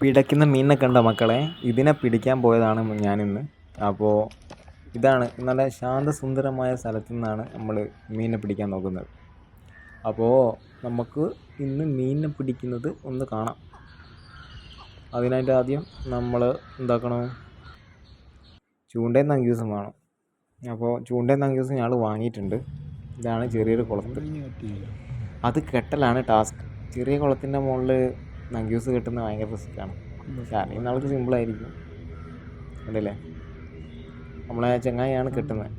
പിടയ്ക്കുന്ന മീനിനെ കണ്ടോ മക്കളെ? ഇതിനെ പിടിക്കാൻ പോയതാണ് ഞാനിന്ന്. അപ്പോൾ ഇതാണ് നല്ല ശാന്തസുന്ദരമായ സ്ഥലത്തു നിന്നാണ് നമ്മൾ മീനിനെ പിടിക്കാൻ നോക്കുന്നത്. അപ്പോൾ നമുക്ക് ഇന്ന് മീനിനെ പിടിക്കുന്നത് ഒന്ന് കാണാം. അതിനായിട്ട് ആദ്യം നമ്മൾ എന്താക്കണം? ചൂണ്ടയും നങ്കൂസും വേണം അപ്പോൾ ചൂണ്ടയും നങ്കൂസും ഞങ്ങൾ വാങ്ങിയിട്ടുണ്ട്. ഇതാണ് ചെറിയൊരു കുളത്തിൽ അത് കെട്ടലാണ് ടാസ്ക്. ചെറിയ കുളത്തിന്റെ മുകളിൽ നങ്കൂസ് കിട്ടുന്ന ഭയങ്കര റിസ്ക്കാണ്. പക്ഷെ അറിയുന്ന ആൾക്ക് സിമ്പിളായിരിക്കും കണ്ടില്ലേ? നമ്മളെ ചങ്ങായിയാണ് കിട്ടുന്നത്.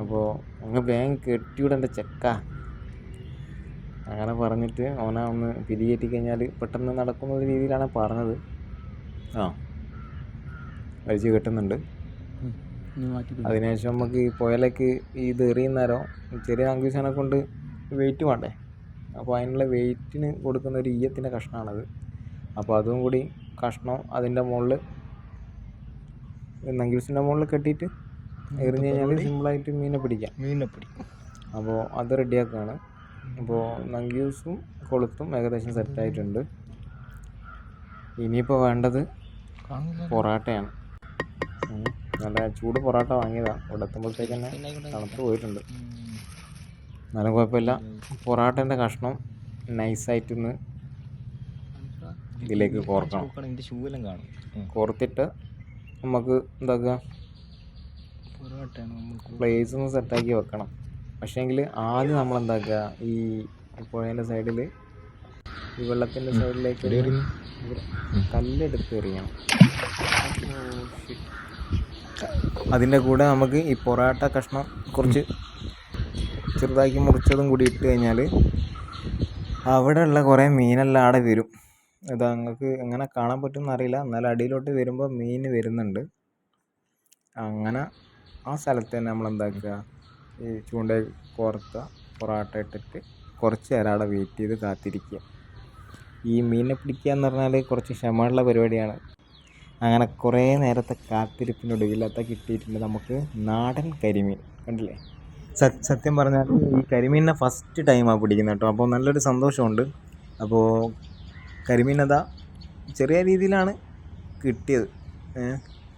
അപ്പോൾ അങ്ങ് വേഗം കെട്ടിവിടേണ്ട ചെക്ക. അങ്ങനെ പറഞ്ഞിട്ട് അവനെ ഒന്ന് പിരികേറ്റി കഴിഞ്ഞാൽ പെട്ടെന്ന് നടക്കുന്ന ഒരു രീതിയിലാണ് പറഞ്ഞത്. ആ. വലിച്ചു കെട്ടുന്നുണ്ട്. അതിനുശേഷം നമുക്ക് ഈ പുഴയിലേക്ക് ഈ ഇത് എറിയുന്നേരം ചെറിയ നങ്കൂശാനെ കൊണ്ട് വെയിറ്റ് വേണ്ടേ? അപ്പോൾ അതിനുള്ള വെയിറ്റിന് കൊടുക്കുന്ന ഒരു ഈയത്തിന്റെ കഷ്ണമാണത് അപ്പോൾ അതും കൂടി കഷ്ണം അതിന്റെ മുകളിൽ നങ്കിൾസിന്റെ മുകളിൽ കെട്ടിയിട്ട് എറിഞ്ഞ് കഴിഞ്ഞാൽ സിമ്പിളായിട്ട് മീനെ പിടിക്കാം. മീനെ പിടിക്കും. അപ്പോൾ അത് റെഡിയാക്കുകയാണ് അപ്പോൾ നങ്കൂസും കൊളുത്തും ഏകദേശം സെറ്റായിട്ടുണ്ട് ഇനിയിപ്പോൾ വേണ്ടത് പൊറാട്ടയാണ്. നല്ല ചൂട് പൊറോട്ട വാങ്ങിയതാണ്. ഇവിടെ എത്തുമ്പോഴത്തേക്ക് തന്നെ തണുത്ത് പോയിട്ടുണ്ട്. എന്നാലും കുഴപ്പമില്ല. പൊറാട്ടേന്റെ കഷ്ണം നൈസായിട്ടൊന്ന് ഇതിലേക്ക് കോർക്കണം. ഷൂവെല്ലാം കാണും. കോർത്തിട്ട് നമുക്ക് എന്താക്കുക? പ്ലേസ് ഒന്ന് സെറ്റാക്കി വെക്കണം. പക്ഷേങ്കിൽ ആദ്യം നമ്മൾ എന്താക്കുക? ഈ പുഴേന്റെ സൈഡിൽ ഈ വെള്ളത്തിന്റെ സൈഡിലേക്ക് ഒരു കല്ലെടുത്ത് എറിയണം. അതിന്റെ കൂടെ നമുക്ക് ഈ പൊറാട്ട കഷ്ണം കുറച്ച് ചെറുതാക്കി മുറിച്ചതും കൂടി ഇട്ട് കഴിഞ്ഞാൽ അവിടെയുള്ള കുറേ മീനെല്ലാം അവിടെ വരും. ഇത് എങ്ങനെ കാണാൻ പറ്റുമെന്ന് അറിയില്ല. എന്നാലും അടിയിലോട്ട് വരുമ്പോൾ മീൻ വരുന്നുണ്ട്. അങ്ങനെ ആ സ്ഥലത്ത് തന്നെ നമ്മൾ എന്താക്കുക? ഈ ചൂണ്ട കോർത്ത പൊറാട്ട ഇട്ടിട്ട് കുറച്ച് നേരം അവിടെ വെയിറ്റ് ചെയ്ത് കാത്തിരിക്കുക. ഈ മീനിനെ പിടിക്കുക എന്ന് പറഞ്ഞാൽ കുറച്ച് ക്ഷമയുള്ള പരിപാടിയാണ്. അങ്ങനെ കുറേ നേരത്തെ കാത്തിരിപ്പിനൊടുവില്ലാത്ത കിട്ടിയിട്ടുണ്ട് നമുക്ക് നാടൻ കരിമീൻ. കണ്ടില്ലേ? സത്യം പറഞ്ഞാൽ ഈ കരിമീനിനെ ഫസ്റ്റ് ടൈമാണ് പിടിക്കുന്നത് കേട്ടോ. അപ്പോൾ നല്ലൊരു സന്തോഷമുണ്ട്. അപ്പോൾ കരിമീൻ ചെറിയ രീതിയിലാണ് കിട്ടിയത്.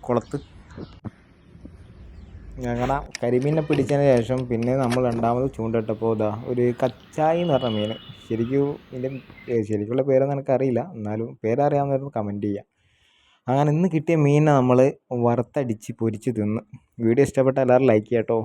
കുളത്ത്. അങ്ങനെ കരിമീനെ പിടിച്ചതിന് ശേഷം പിന്നെ നമ്മൾ രണ്ടാമത് ചൂണ്ടിട്ടപ്പോൾ ഇതാ ഒരു കച്ചായി എന്ന് പറഞ്ഞ മീൻ. ശരിക്കും ഇതിന്റെ ശരിക്കുള്ള പേരൊന്നും എനിക്കറിയില്ല. എന്നാലും പേരറിയാവുന്നവർക്ക് കമന്റ് ചെയ്യാം. അങ്ങനെ ഇന്ന് കിട്ടിയ മീനിനെ നമ്മൾ വറുത്തടിച്ച് പൊരിച്ച് തിന്ന്. വീഡിയോ ഇഷ്ടപ്പെട്ട എല്ലാവരും ലൈക്ക് ചെയ്യാം കേട്ടോ